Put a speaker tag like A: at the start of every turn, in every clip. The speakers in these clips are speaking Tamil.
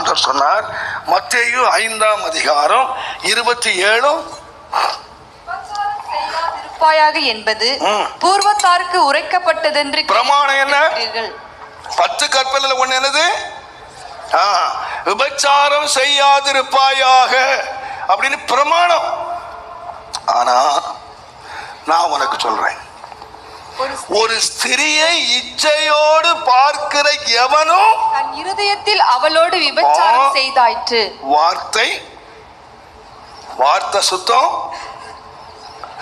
A: ஆண்டவர் சொன்னார். மத்தேயு ஐந்தாம் அதிகாரம் இருபத்தி ஏழும்
B: என்பது. பூர்வத்தாருக்கு உரைக்கப்பட்டதென்று
A: பிரமாணம் என்ன. பத்து கற்பனையில ஒண்ணு என்னது? விபச்சாரம் செய்யாதிருப்பாயாக அப்படின்னு பிரமாணம். ஆனா நான் உனக்கு சொல்றேன்.
B: ஒரு
A: ஸ்திரியை இச்சையோடு பார்க்கிற எவனும்
B: தன் இருதயத்தில் அவளோடு விபச்சாரம். செய்தாயிற்று.
A: வார்த்தை வார்த்தை சுத்தம்.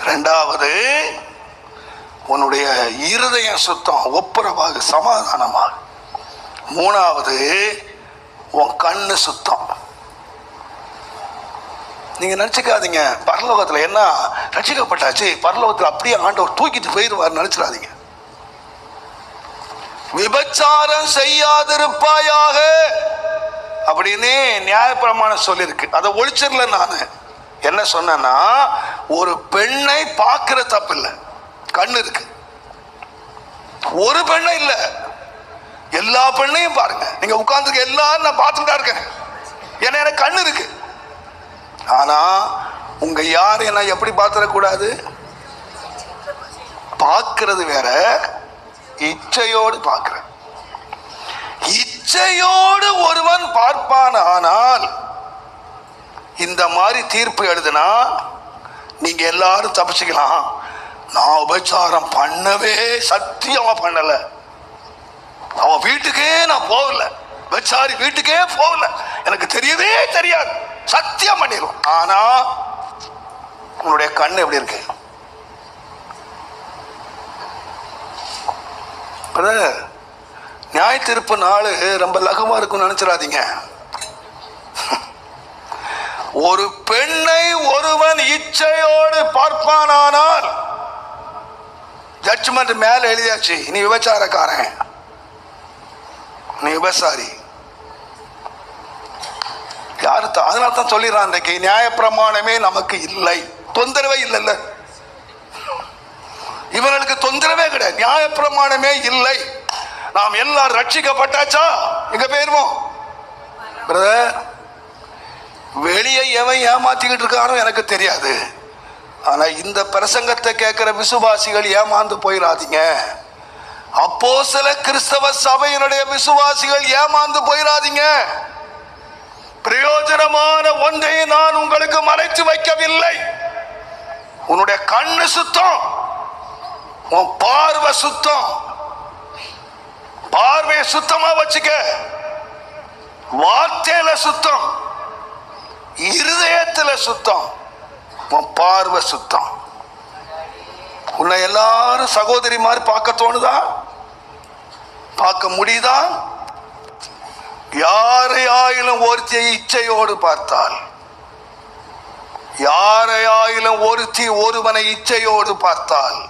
A: ரெண்டாவது உன்னுடைய இருதயம் சுத்தம் ஒப்புரவாக சமாதானமாக. மூணாவது உன் கண்ணு சுத்தம். நீங்க நினைச்சுக்காதீங்க. பரலோகத்துல என்ன? ரட்சிக்கப்பட்டாச்சு. பரலோகத்தில் அப்படியே ஆண்டவர் தூக்கிட்டு போயிடுவார் நினைச்சிடாதீங்க. விபச்சாரம் செய்யாதிருப்பாயாக அப்படின்னு நியாயப்பிரமாணம் சொல்லியிருக்கு. அதை ஒழிச்சிடல நான். என்ன சொன்னேன்னா ஒரு பெண்ணை பார்க்கிற தப்பு இல்லை. கண்ணு இருக்கு. ஒரு பெண்ணை இல்லை. எல்லா பெண்ணையும் பாருங்க. நீங்க உட்கார்ந்துருக்க எல்லாரும் நான் பார்த்துட்டா இருக்கேன். ஏன்னா எனக்கு கண்ணு இருக்கு. ஆனா உங்க யாரையும் நான் எப்படி பார்த்துடக்கூடாது? பார்க்கறது வேற இச்சையோடு பார்க்கிறேன். இச்சையோடு ஒருவன் பார்ப்பான் ஆனால் இந்த மாதிரி தீர்ப்பு எழுதுனா நீங்க எல்லாரும் தப்பிச்சுக்கலாம். நான் உபச்சாரம் பண்ணவே சத்தியமா பண்ணல. அவன் வீட்டுக்கே நான் போகல. விபச்சாரி வீட்டுக்கே போகல. எனக்கு தெரியவே தெரியாது. சத்தியம் பண்ணிடுவோம் ஆனா உன்னுடைய கண்ணு எப்படி இருக்கு? நியாய திருப்பு நாள் ரொம்ப லகுவா இருக்கும்னு நினைச்சிடாதீங்க. ஒரு பெண்ணை ஒருவன் இச்சையோடு பார்ப்பானானால் ஜட்ஜ்மெண்ட் மேல எழுதியாச்சு. நீ விபச்சாரக்காரன். நீ விபசாரி. அர்த்தம். அதனால தான் சொல்லிடுறான் இன்றைக்கு நியாயப்பிரமாணமே நமக்கு இல்லை. தொந்தரவே இல்லைல்ல. இவர்களுக்கு தொந்தரவே கிடையாது. நியாயப்பிரமாணமே இல்லை. நாம் எல்லாம் ரட்சிக்கப்பட்டாச்சா? எங்க போயிருவோம் பிரதர் வெளியே எவன் ஏமாத்திக்கிட்டு இருக்கானோ எனக்கு தெரியாது. ஆனா இந்த பிரசங்கத்தை கேட்கிற விசுவாசிகள் ஏமாந்து போயிடாதீங்க அப்போ சில கிறிஸ்தவ சபையினுடைய விசுவாசிகள் ஏமாந்து போயிடாதீங்க பிரயோஜனமான ஒன்றை நான் உங்களுக்கு மறைத்து வைக்கவில்லை. உன்னுடைய கண்ணு சுத்தம் உன் பார்வை சுத்தம். பார்வையை சுத்தமா வச்சுக்க. வார்த்தையில சுத்தம் இருதயத்துல சுத்தம் உன் பார்வை சுத்தம். உன்னை எல்லாரும் சகோதரி மாதிரி பார்க்க தோணுதா? பார்க்க முடியுதா? யாரையாயிலும் ஒருத்தியை இச்சையோடு பார்த்தால் யாரையாயிலும் ஒருத்தி ஒருவனை இச்சையோடு பார்த்தால்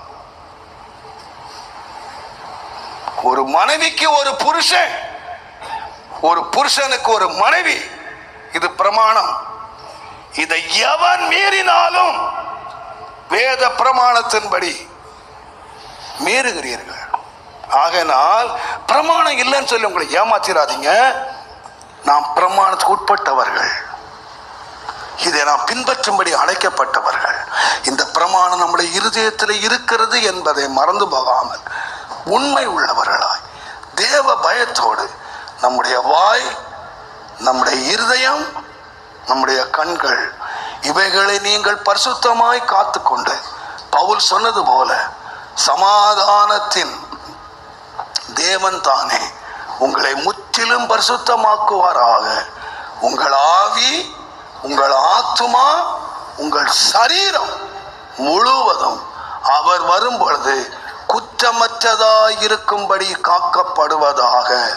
A: ஒரு மனைவிக்கு ஒரு புருஷன் ஒரு புருஷனுக்கு ஒரு மனைவி இது பிரமாணம். இதை எவன் மீறினாலும் வேத பிரமாணத்தின்படி மீறுகிறீர்கள். ஆகையினால் பிரமாணம் இல்லைன்னு சொல்லி உங்களை ஏமாத்திராதீங்க. நாம் பிரமாணத்துக்கு உட்பட்டவர்கள். இதை நாம் பின்பற்றும்படி அழைக்கப்பட்டவர்கள். இந்த பிரமாணம் நம்முடைய இருதயத்தில் இருக்கிறது என்பதை மறந்து போகாமல் உண்மை உள்ளவர்களாய் தேவ பயத்தோடு நம்முடைய வாய் நம்முடைய இருதயம் நம்முடைய கண்கள் இவைகளை நீங்கள் பரிசுத்தமாய் காத்துக்கொண்டு பவுல் சொன்னது போல சமாதானத்தின் தேவன் தானே. உங்களை முற்றிலும் பரிசுத்தமாக்குவாராக. உங்கள் ஆவி உங்கள் ஆத்துமா உங்கள் சரீரம் முழுவதும் அவர் வரும் பொழுது குற்றமற்றதாயிருக்கும்படி காக்கப்படுவதாக